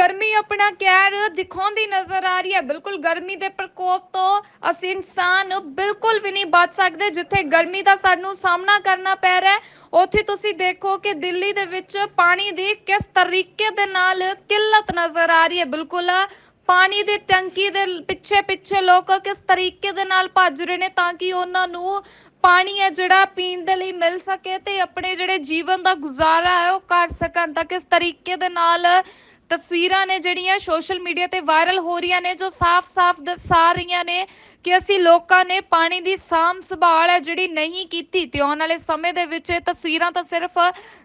ਗਰਮੀ ਆਪਣਾ ਕਹਿਰ ਦਿਖਾਉਂਦੀ ਨਜ਼ਰ ਆ ਰਹੀ ਹੈ। ਬਿਲਕੁਲ ਗਰਮੀ ਦੇ ਪ੍ਰਕੋਪ ਤੋਂ ਅਸੀਂ ਇਨਸਾਨ ਬਿਲਕੁਲ ਵੀ ਨਹੀਂ ਬਚ ਸਕਦੇ, ਜਿੱਥੇ ਗਰਮੀ ਦਾ ਸਾਨੂੰ ਸਾਹਮਣਾ ਕਰਨਾ ਪੈ ਰਿਹਾ ਹੈ। ਉੱਥੇ ਤੁਸੀਂ ਦੇਖੋ ਕਿ ਦਿੱਲੀ ਦੇ ਵਿੱਚ ਪਾਣੀ ਦੀ ਕਿਸ ਤਰੀਕੇ ਦੇ ਨਾਲ ਕਿੱਲਤ ਨਜ਼ਰ ਆ ਰਹੀ ਹੈ। ਬਿਲਕੁਲ ਪਾਣੀ ਦੀ ਟੈਂਕੀ ਦੇ ਪਿੱਛੇ ਪਿੱਛੇ ਲੋਕ ਕਿਸ ਤਰੀਕੇ ਦੇ ਨਾਲ ਭੱਜ ਰਹੇ ਨੇ ਤਾਂ ਕਿ ਉਹਨਾਂ ਨੂੰ ਪਾਣੀ ਹੈ ਜਿਹੜਾ ਪੀਣ ਦੇ ਲਈ ਮਿਲ ਸਕੇ ਤੇ ਆਪਣੇ ਜਿਹੜੇ ਜੀਵਨ ਦਾ ਗੁਜ਼ਾਰਾ ਹੈ ਉਹ ਕਰ ਸਕਣ ਤਾਂ ਕਿਸ ਤਰੀਕੇ ਦੇ ਨਾਲ ਤਸਵੀਰਾਂ ਨੇ ਜਿਹੜੀਆਂ ਸੋਸ਼ਲ ਮੀਡੀਆ ਤੇ ਵਾਇਰਲ ਹੋ ਰਹੀਆਂ ਨੇ, ਜੋ ਸਾਫ਼-ਸਾਫ਼ ਦਰਸਾ ਰਹੀਆਂ ਨੇ ਕਿ ਅਸੀਂ ਲੋਕਾਂ ਨੇ ਪਾਣੀ ਦੀ ਸਾਂਭ ਸੰਭਾਲ ਹੈ ਜਿਹੜੀ ਨਹੀਂ ਕੀਤੀ ਤੇ ਆਉਣ ਵਾਲੇ ਸਮੇਂ ਦੇ ਵਿੱਚ ਇਹ ਤਸਵੀਰਾਂ ਤਾਂ ਸਿਰਫ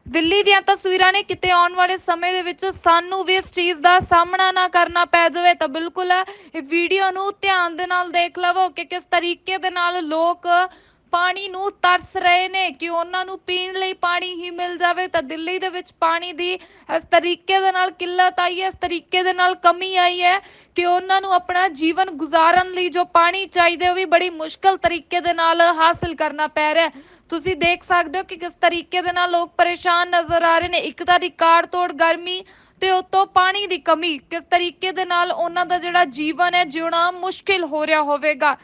ਦਿੱਲੀ ਦੀਆਂ ਤਸਵੀਰਾਂ ਨੇ, ਕਿਤੇ ਆਉਣ ਵਾਲੇ ਸਮੇਂ ਦੇ ਵਿੱਚ ਸਾਨੂੰ ਵੀ ਇਸ ਚੀਜ਼ ਦਾ ਸਾਹਮਣਾ ਨਾ ਕਰਨਾ ਪੈ ਜਾਵੇ ਤਾਂ ਬਿਲਕੁਲ ਇਹ ਵੀਡੀਓ ਨੂੰ ਧਿਆਨ ਦੇ ਨਾਲ ਦੇਖ ਲਵੋ ਕਿ ਕਿਸ ਤਰੀਕੇ ਦੇ ਨਾਲ ਲੋਕ ਪਾਣੀ ਨੂੰ ਤਰਸ ਰਹੇ ਨੇ ਕਿ ਉਹਨਾਂ ਨੂੰ ਪੀਣ ਲਈ ਪਾਣੀ ਹੀ ਮਿਲ ਜਾਵੇ, ਤਾਂ ਦਿੱਲੀ ਦੇ ਵਿੱਚ ਪਾਣੀ ਦੀ ਇਸ ਤਰੀਕੇ ਦੇ ਨਾਲ ਕਿੱਲਤ ਆਈ ਹੈ, ਇਸ ਤਰੀਕੇ ਦੇ ਨਾਲ ਕਮੀ ਆਈ ਹੈ ਕਿ ਉਹਨਾਂ ਨੂੰ ਆਪਣਾ ਜੀਵਨ ਗੁਜ਼ਾਰਨ ਲਈ ਜੋ ਪਾਣੀ ਚਾਹੀਦਾ ਉਹ ਵੀ ਬੜੀ ਮੁਸ਼ਕਲ ਤਰੀਕੇ ਦੇ ਨਾਲ ਹਾਸਲ ਕਰਨਾ ਪੈ ਰਿਹਾ ਹੈ। ਤੁਸੀਂ ਦੇਖ ਸਕਦੇ ਹੋ ਕਿ ਕਿਸ ਤਰੀਕੇ ਦੇ ਨਾਲ ਲੋਕ ਪਰੇਸ਼ਾਨ ਨਜ਼ਰ ਆ ਰਹੇ ਨੇ। ਇੱਕ ਤਾਂ ਰਿਕਾਰਡ ਤੋੜ ਗਰਮੀ ਤੇ ਉਤੋਂ ਪਾਣੀ ਦੀ ਕਮੀ, ਕਿਸ ਤਰੀਕੇ ਦੇ ਨਾਲ ਉਹਨਾਂ ਦਾ ਜਿਹੜਾ ਜੀਵਨ ਹੈ, ਜਿਉਣਾ ਮੁਸ਼ਕਿਲ ਹੋ ਰਿਹਾ ਹੋਵੇਗਾ।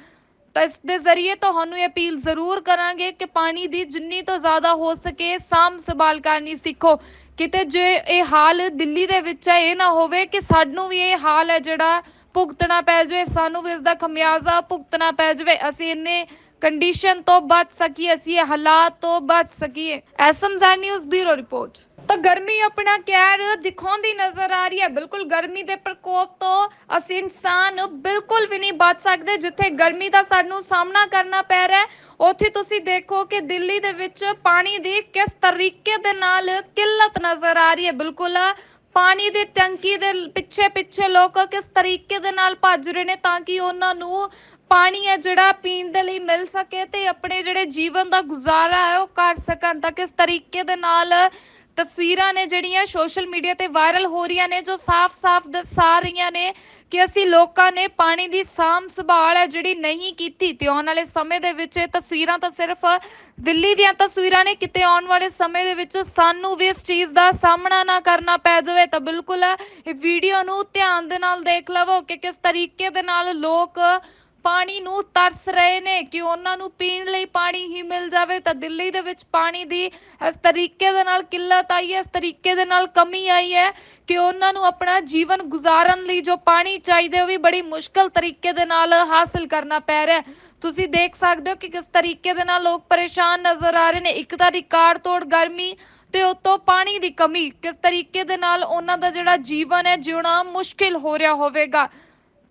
ਤਾਂ ਇਸ ਦੇ ਜ਼ਰੀਏ ਤੁਹਾਨੂੰ ਇਹ ਅਪੀਲ ਜ਼ਰੂਰ ਕਰਾਂਗੇ ਕਿ ਪਾਣੀ ਦੀ ਜਿੰਨੀ ਤੋਂ ਜ਼ਿਆਦਾ ਹੋ ਸਕੇ ਸਾਂਭ ਸੰਭਾਲ ਕਰਨੀ ਸਿੱਖੋ। ਕਿਤੇ ਜੇ ਇਹ ਹਾਲ ਦਿੱਲੀ ਦੇ ਵਿੱਚ ਹੈ, ਇਹ ਨਾ ਹੋਵੇ ਕਿ ਸਾਨੂੰ ਵੀ ਇਹ ਹਾਲ ਹੈ ਜਿਹੜਾ ਭੁਗਤਣਾ ਪੈ ਜਾਵੇ, ਸਾਨੂੰ ਵੀ ਇਸ ਦਾ ਖਮਿਆਜ਼ਾ ਭੁਗਤਣਾ ਪੈ ਜਾਵੇ। ਅਸੀਂ ਇੰਨੇ ਕੰਡੀਸ਼ਨ ਤੋਂ ਬਚ ਸਕੀਏ ਅਸੀਂ ਇਹ ਹਾਲਾਤ ਤੋਂ ਬਚ ਸਕੀਏ ਐਸਐਮਜ਼ੈਡ ਨਿਊਜ਼ ਬਿਊਰੋ ਰਿਪੋਰਟ ਤਾਂ ਗਰਮੀ ਆਪਣਾ ਕਹਿਰ ਦਿਖਾਉਂਦੀ ਨਜ਼ਰ ਆ ਰਹੀ ਹੈ ਬਿਲਕੁਲ ਗਰਮੀ ਦੇ ਪ੍ਰਕੋਪ ਤੋਂ ਅਸੀਂ ਇਨਸਾਨ ਬਿਲਕੁਲ ਵੀ ਨਹੀਂ ਬਚ ਸਕਦੇ ਜਿੱਥੇ ਗਰਮੀ ਦਾ ਸਾਨੂੰ ਸਾਹਮਣਾ ਕਰਨਾ ਪੈ ਰਿਹਾ ਉੱਥੇ ਤੁਸੀਂ ਦੇਖੋ ਕਿ ਦਿੱਲੀ ਦੇ ਵਿੱਚ ਪਾਣੀ ਦੀ ਕਿਸ ਤਰੀਕੇ ਦੇ ਨਾਲ ਕਿੱਲਤ ਨਜ਼ਰ ਆ ਰਹੀ ਹੈ ਬਿਲਕੁਲ ਪਾਣੀ ਦੀ ਟੈਂਕੀ ਦੇ ਪਿੱਛੇ ਪਿੱਛੇ ਲੋਕ ਕਿਸ ਤਰੀਕੇ ਦੇ ਨਾਲ ਭੱਜ ਰਹੇ ਨੇ ਤਾਂ ਕਿ ਉਹਨਾਂ ਨੂੰ ਪਾਣੀ ਹੈ ਜਿਹੜਾ ਪੀਣ ਦੇ ਲਈ ਮਿਲ ਸਕੇ ਤੇ ਆਪਣੇ ਜਿਹੜੇ ਜੀਵਨ ਦਾ ਗੁਜ਼ਾਰਾ ਹੈ ਉਹ ਕਰ ਸਕਣ ਤਾਂ ਕਿਸ ਤਰੀਕੇ ਦੇ ਨਾਲ ਤਸਵੀਰਾਂ ਨੇ ਜਿਹੜੀਆਂ ਸੋਸ਼ਲ ਮੀਡੀਆ ਤੇ ਵਾਇਰਲ ਹੋ ਰਹੀਆਂ ਨੇ, ਜੋ ਸਾਫ਼-ਸਾਫ਼ ਦਰਸਾ ਰਹੀਆਂ ਨੇ ਕਿ ਅਸੀਂ ਲੋਕਾਂ ਨੇ ਪਾਣੀ ਦੀ ਸਾਂਭ ਸੰਭਾਲ ਹੈ ਜਿਹੜੀ ਨਹੀਂ ਕੀਤੀ ਤੇ ਆਉਣ ਵਾਲੇ ਸਮੇਂ ਦੇ ਵਿੱਚ ਇਹ ਤਸਵੀਰਾਂ ਤਾਂ ਸਿਰਫ ਦਿੱਲੀ ਦੀਆਂ ਤਸਵੀਰਾਂ ਨੇ, ਕਿਤੇ ਆਉਣ ਵਾਲੇ ਸਮੇਂ ਦੇ ਵਿੱਚ ਸਾਨੂੰ ਵੀ ਇਸ ਚੀਜ਼ ਦਾ ਸਾਹਮਣਾ ਨਾ ਕਰਨਾ ਪੈ ਜਾਵੇ ਤਾਂ ਬਿਲਕੁਲ ਇਹ ਵੀਡੀਓ ਨੂੰ ਧਿਆਨ ਦੇ ਨਾਲ ਦੇਖ ਲਵੋ ਕਿ ਕਿਸ ਤਰੀਕੇ ਦੇ ਨਾਲ ਲੋਕ ਪਾਣੀ ਨੂੰ ਤਰਸ ਰਹੇ ਨੇ ਕਿ ਉਹਨਾਂ ਨੂੰ ਪੀਣ ਲਈ ਪਾਣੀ ਹੀ ਮਿਲ ਜਾਵੇ, ਤਾਂ ਦਿੱਲੀ ਦੇ ਵਿੱਚ ਪਾਣੀ ਦੀ ਇਸ ਤਰੀਕੇ ਦੇ ਨਾਲ ਕਿੱਲਤ ਆਈ ਹੈ, ਇਸ ਤਰੀਕੇ ਦੇ ਨਾਲ ਕਮੀ ਆਈ ਹੈ ਕਿ ਉਹਨਾਂ ਨੂੰ ਆਪਣਾ ਜੀਵਨ ਗੁਜ਼ਾਰਨ ਲਈ ਜੋ ਪਾਣੀ ਚਾਹੀਦਾ ਉਹ ਵੀ ਬੜੀ ਮੁਸ਼ਕਲ ਤਰੀਕੇ ਦੇ ਨਾਲ ਹਾਸਲ ਕਰਨਾ ਪੈ ਰਿਹਾ ਹੈ। ਤੁਸੀਂ ਦੇਖ ਸਕਦੇ ਹੋ ਕਿ ਕਿਸ ਤਰੀਕੇ ਦੇ ਨਾਲ ਲੋਕ ਪਰੇਸ਼ਾਨ ਨਜ਼ਰ ਆ ਰਹੇ ਨੇ। ਇੱਕ ਤਾਂ ਰਿਕਾਰਡ ਤੋੜ ਗਰਮੀ ਤੇ ਉਤੋਂ ਪਾਣੀ ਦੀ ਕਮੀ, ਕਿਸ ਤਰੀਕੇ ਦੇ ਨਾਲ ਉਹਨਾਂ ਦਾ ਜਿਹੜਾ ਜੀਵਨ ਹੈ, ਜਿਉਣਾ ਮੁਸ਼ਕਿਲ ਹੋ ਰਿਹਾ ਹੋਵੇਗਾ।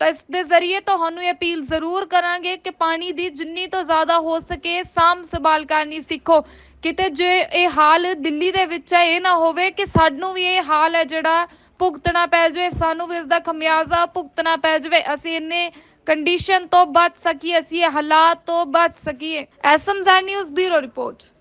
ਤਾਂ ਇਸ ਦੇ ਜ਼ਰੀਏ ਤੁਹਾਨੂੰ ਇਹ ਅਪੀਲ ਜ਼ਰੂਰ ਕਰਾਂਗੇ ਕਿ ਪਾਣੀ ਦੀ ਜਿੰਨੀ ਤੋਂ ਜ਼ਿਆਦਾ ਹੋ ਸਕੇ ਸਾਂਭ ਸੰਭਾਲ ਕਰਨੀ ਸਿੱਖੋ। ਕਿਤੇ ਜੇ ਇਹ ਹਾਲ ਦਿੱਲੀ ਦੇ ਵਿੱਚ ਹੈ, ਇਹ ਨਾ ਹੋਵੇ ਕਿ ਸਾਨੂੰ ਵੀ ਇਹ ਹਾਲ ਹੈ ਜਿਹੜਾ ਭੁਗਤਣਾ ਪੈ ਜਾਵੇ, ਸਾਨੂੰ ਵੀ ਇਸ ਦਾ ਖਮਿਆਜ਼ਾ ਭੁਗਤਣਾ ਪੈ ਜਾਵੇ। ਅਸੀਂ ਇੰਨੇ ਕੰਡੀਸ਼ਨ ਤੋਂ ਬਚ ਸਕੀਏ, ਅਸੀਂ ਹਾਲਾਤ ਤੋਂ ਬਚ ਸਕੀਏ। SMZ news bureau report.